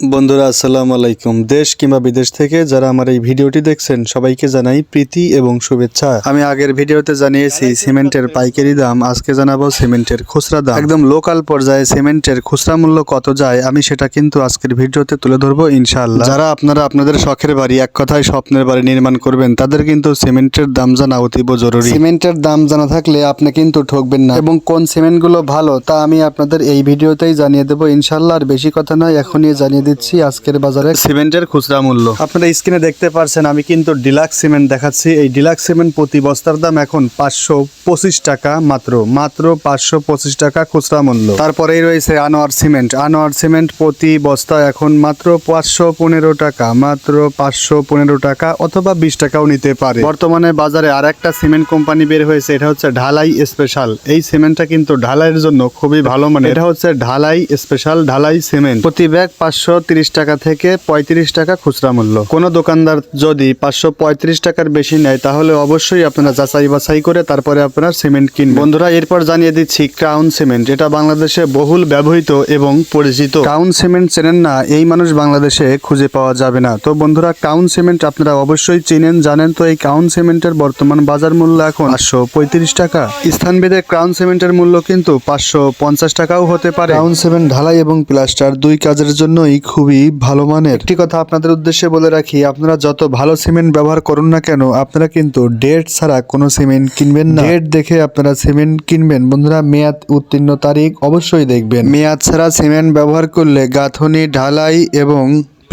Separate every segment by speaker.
Speaker 1: বন্ধুরা আসসালামু আলাইকুম। দেশ কিংবা বিদেশ থেকে যারা আমার এই ভিডিওটি দেখছেন সবাইকে জানাই প্রীতি এবং শুভেচ্ছা। আমি আগের ভিডিওতে জানিয়েছি সিমেন্টের পাইকারি দাম আজকে জানাব সিমেন্টের খুচরা দাম। একদম লোকাল পর্যায়ে সিমেন্টের খুচরা মূল্য কত যায় আমি সেটা কিন্তু আজকের ভিডিওতে তুলে ধরবো ইনশাআল্লাহ। যারা আপনারা আপনাদের শখের বাড়ি এক কথায় স্বপ্নের বাড়ি নির্মাণ করবেন তাদের কিন্তু সিমেন্টের দাম জানা অতীব জরুরি। সিমেন্টের দাম জানা থাকলে আপনি কিন্তু ঠকবেন না। এবং কোন সিমেন্টগুলো ভালো তা আমি আপনাদের এই ভিডিওতেই জানিয়ে দেবো ইনশাআল্লাহ। আর বেশি কথা নয় এখনই জানিয়ে দিচ্ছি আজকের বাজারে। সিমেন্টের খুচরা মূল্য। আপনারা স্ক্রিনে দেখতে পারছেন আমি কিন্তু ডিলাক্স সিমেন্ট দেখাচ্ছি। এই ডিলাক্স সিমেন্ট প্রতি বস্তার দাম এখন পাঁচশো পঁচিশ টাকা মাত্র। মাত্র পাঁচশো পঁচিশ টাকা খুচরা মূল্য। তারপরেই রয়েছে আনোয়ার সিমেন্ট। আনোয়ার সিমেন্ট প্রতি বস্তা এখন মাত্র পাঁচশো পনেরো টাকা মাত্র পাঁচশো পনেরো টাকা অথবা বিশ টাকাও নিতে পারে। বর্তমানে বাজারে আর একটা সিমেন্ট কোম্পানি বের হয়েছে এটা হচ্ছে ঢালাই স্পেশাল। এই সিমেন্টটা কিন্তু ঢালাইয়ের জন্য খুবই ভালো মানে এটা হচ্ছে ঢালাই স্পেশাল ঢালাই সিমেন্ট। প্রতি ব্যাগ পাঁচশো তিরিশ টাকা থেকে পঁয়ত্রিশ টাকা খুচরা মূল্য। কোনো দোকানদার যদি পাঁচশো পঁয়ত্রিশ টাকার বেশি নেয়, তাহলে অবশ্যই আপনারা যাচাই বাছাই করে তারপরে আপনার সিমেন্ট কিনবেন। বন্ধুরা, এরপর জানিয়ে দিচ্ছি ক্রাউন সিমেন্ট এটা বাংলাদেশে বহুল ব্যবহৃত এবং পরিচিত। ক্রাউন সিমেন্ট চেনেন না, এই মানুষ বাংলাদেশে খুঁজে পাওয়া যাবে না। তো বন্ধুরা কাউন সিমেন্ট আপনারা অবশ্যই চিনেন, জানেন। তো এই কাউন সিমেন্টের বর্তমান বাজার মূল্য এখন পাঁচশো পঁয়ত্রিশ টাকা। স্থানভেদে ক্রাউন সিমেন্টের মূল্য কিন্তু পাঁচশো পঞ্চাশ টাকাও হতে পারে। ক্রাউন সিমেন্ট ঢালাই এবং প্লাস্টার দুই কাজের জন্যই খুবই ভালো মানের। একটি কথা আপনাদের উদ্দেশ্যে বলে রাখি আপনারা যত ভালো সিমেন্ট ব্যবহার করুন না কেন আপনারা কিন্তু ডেট ছাড়া কোনো সিমেন্ট কিনবেন না। ডেট দেখে আপনারা সিমেন্ট কিনবেন। বন্ধুরা মেয়াদ উত্তীর্ণ তারিখ অবশ্যই দেখবেন। মেয়াদ ছাড়া সিমেন্ট ব্যবহার করলে গাঁথনি ঢালাই এবং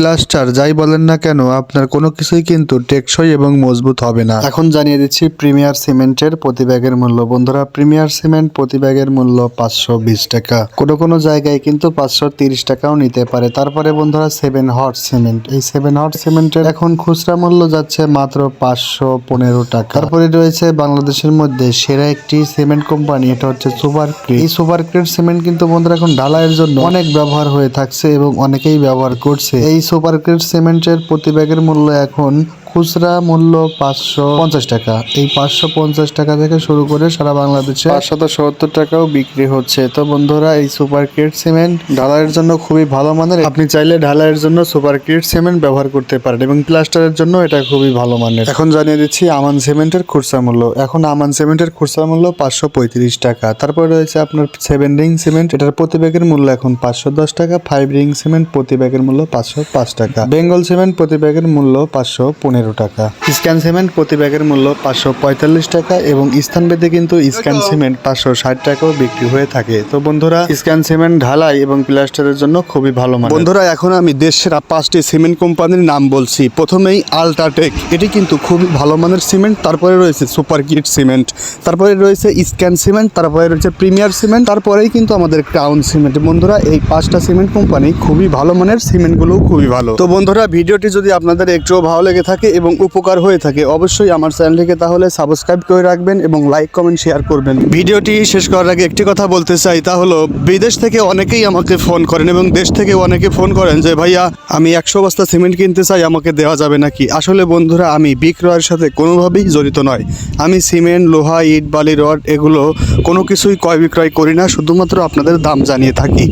Speaker 1: প্লাস্টার, যাই বলেন না কেন, আপনার কোনো কিছুই কিন্তু টেকসই এবং মজবুত হবে না। এখন জানিয়ে দিচ্ছি, প্রিমিয়ার সিমেন্টের প্রতি ব্যাগের মূল্য। বন্ধুরা, প্রিমিয়ার সিমেন্ট প্রতি ব্যাগের মূল্য পাঁচশো বিশ টাকা। কোনো কোনো জায়গায় কিন্তু পাঁচশো তিরিশ টাকাও নিতে পারে। তারপরে বন্ধুরা সেভেন হট সিমেন্ট এই সেভেন হট সিমেন্টের এখন খুচরা মূল্য যাচ্ছে মাত্র পাঁচশো পনেরো টাকা। তারপরে রয়েছে বাংলাদেশের মধ্যে সেরা একটি সিমেন্ট কোম্পানি এটা হচ্ছে সুপার ক্রিট এই সুপার ক্রিট সিমেন্ট কিন্তু বন্ধুরা এখন ঢালাইয়ের জন্য অনেক ব্যবহার হয়ে থাকছে এবং অনেকেই ব্যবহার করছে। এই সুপার গ্রেড সিমেন্টের প্রতি ব্যাগের মূল্য এখন খুচরা মূল্য পাঁচশো পঞ্চাশ টাকা। এই পাঁচশো পঞ্চাশ টাকা থেকে শুরু করে সারা বাংলাদেশে পাঁচশত সত্তর টাকাও বিক্রি হচ্ছে। তো বন্ধুরা, এই সুপার কিট সিমেন্ট ঢালাইয়ের জন্য খুবই ভালো মানের। আপনি চাইলে ঢালাইয়ের জন্য সুপার কিট সিমেন্ট ব্যবহার করতে পারেন এবং প্লাস্টারের জন্য এটা খুবই ভালো মানের। এখন জানিয়ে দিচ্ছি, আমান সিমেন্টের খুচরা মূল্য। এখন আমান সিমেন্টের খুচরা মূল্য পাঁচশো পঁয়ত্রিশ টাকা। তারপরে রয়েছে আপনার সেভেন রিং সিমেন্ট। এটার প্রতি ব্যাগের মূল্য এখন পাঁচশো দশ টাকা। ফাইভ রিং সিমেন্ট প্রতি ব্যাগের মূল্য পাঁচশো পাঁচ টাকা। বেঙ্গল সিমেন্ট প্রতি ব্যাগের মূল্য পাঁচশো পনেরো টাকা। স্ক্যান সিমেন্ট প্রতি ব্যাগের মূল্য পাঁচশো পঁয়তাল্লিশ টাকা এবং স্থানভেদে কিন্তু স্ক্যান সিমেন্ট পাঁচশো ষাট টাকাও বিক্রি হয়ে থাকে। তো বন্ধুরা স্ক্যান সিমেন্ট ঢালাই এবং প্লাস্টারের জন্য খুবই ভালো মানে বন্ধুরা এখন আমি দেশের পাঁচটি সিমেন্ট কোম্পানির নাম বলছি। প্রথমেই আলট্রাটেক। এটি কিন্তু খুবই ভালো মানের সিমেন্ট। তারপরে রয়েছে সুপার কিট সিমেন্ট। তারপরে রয়েছে স্ক্যান সিমেন্ট। তারপরে রয়েছে প্রিমিয়ার সিমেন্ট। তারপরেই কিন্তু আমাদের ক্রাউন সিমেন্ট। বন্ধুরা এই পাঁচটা সিমেন্ট কোম্পানি খুবই ভালো মানের সিমেন্টগুলো খুবই ভালো। তো বন্ধুরা ভিডিওটি যদি আপনাদের একটুও ভালো লেগে থাকে এবং উপকার হয়ে থাকে, অবশ্যই আমার চ্যানেলটিকে তাহলে সাবস্ক্রাইব করে রাখবেন এবং লাইক কমেন্ট শেয়ার করবেন। ভিডিওটি শেষ করার আগে একটি কথা বলতে চাই, তা হলো বিদেশ থেকে অনেকেই আমাকে ফোন করেন এবং দেশ থেকে অনেকে ফোন করেন যে, ভাইয়া, আমি একশো বস্তা সিমেন্ট কিনতে চাই, আমাকে দেওয়া যাবে নাকি? আসলে বন্ধুরা, আমি বিক্রয়ের সাথে কোনোভাবেই জড়িত নয়। আমি সিমেন্ট লোহা, ইট, বালি, রড, এগুলো কোনো কিছুই ক্রয় বিক্রয় করি না, শুধুমাত্র আপনাদের দাম জানিয়ে থাকি।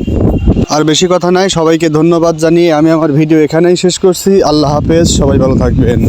Speaker 1: আর বেশি কথা নাই, সবাইকে ধন্যবাদ জানিয়ে আমি আমার ভিডিও এখানেই শেষ করছি। আল্লাহ হাফেজ, সবাই ভালো থাকবেন।